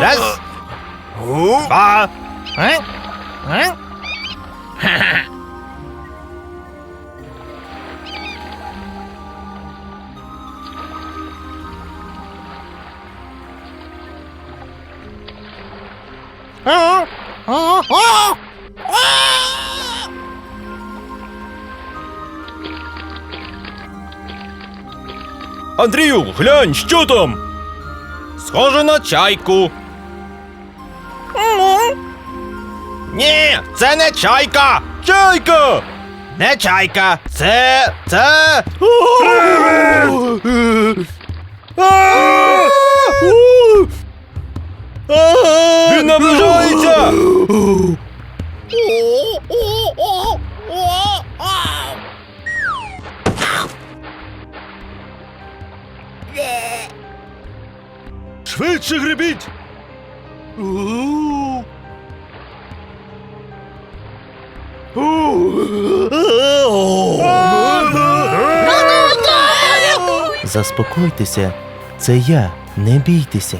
Das war... Hä? Андрію, глянь, що там? Схоже на чайку. Ні, це не чайка. Чайка! Не чайка. Це. це. Він наближається! Швидше гребіть! Заспокойтеся, це я, не бійтеся.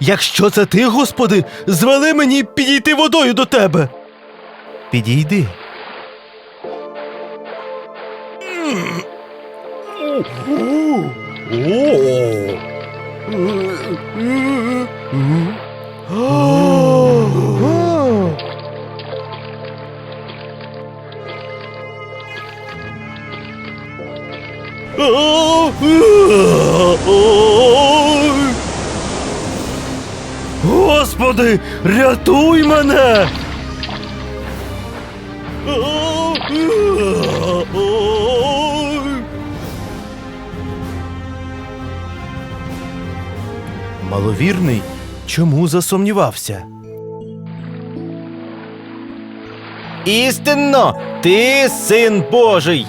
Якщо це ти, господи, звели мені підійти водою до тебе. Підійди. Господи, рятуй мене! Маловірний, чому засумнівався? Істинно, ти син Божий.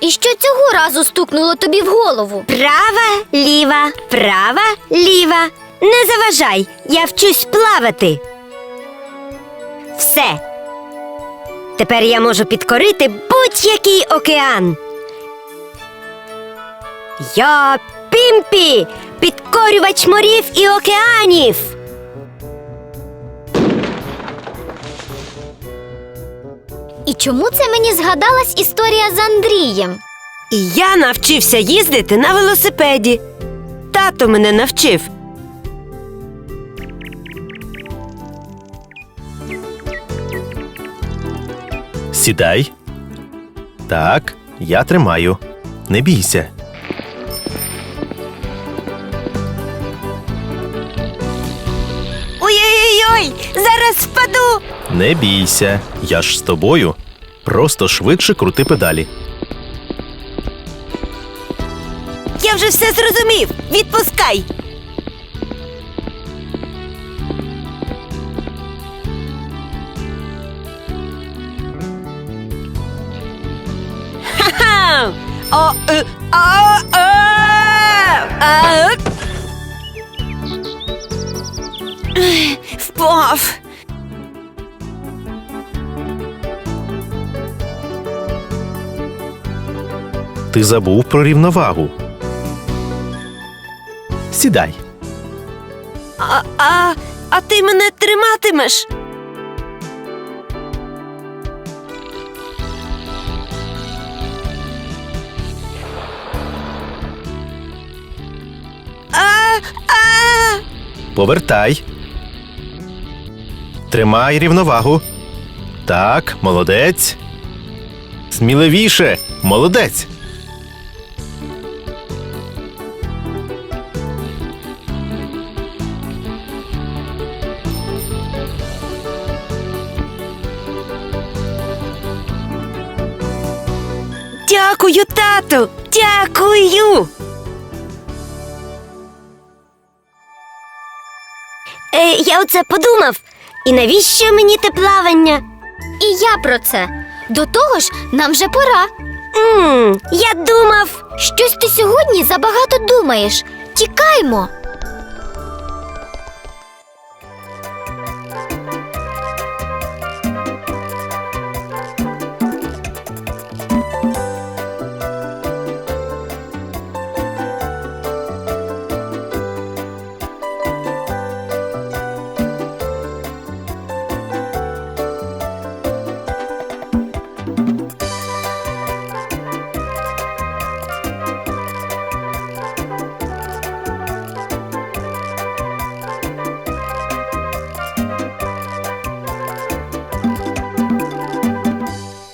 І що цього разу стукнуло тобі в голову? Права, ліва, права, ліва. Не заважай, я вчусь плавати. Все. Тепер я можу підкорити будь-який океан. Я Пімпі, підкорювач морів і океанів. Чому це мені згадалась історія з Андрієм? І я навчився їздити на велосипеді. Тато мене навчив. Сідай. Так, я тримаю. Не бійся. Ой-ой-ой, зараз впаду. Не бійся. Я ж з тобою. Просто швидше крути педалі. Я вже все зрозумів. Відпускай. Ха-ха! О, е, А. Ех, Впав. Ти забув про рівновагу. Сідай. А, а, а ти мене триматимеш? А, а. Повертай. Тримай рівновагу. Так, молодець. Сміливіше, молодець. Дякую, тату. Дякую. Е, я оце подумав. І навіщо мені те плавання? І я про це. До того ж, нам вже пора. м я думав. Щось ти сьогодні забагато думаєш. Тікаймо.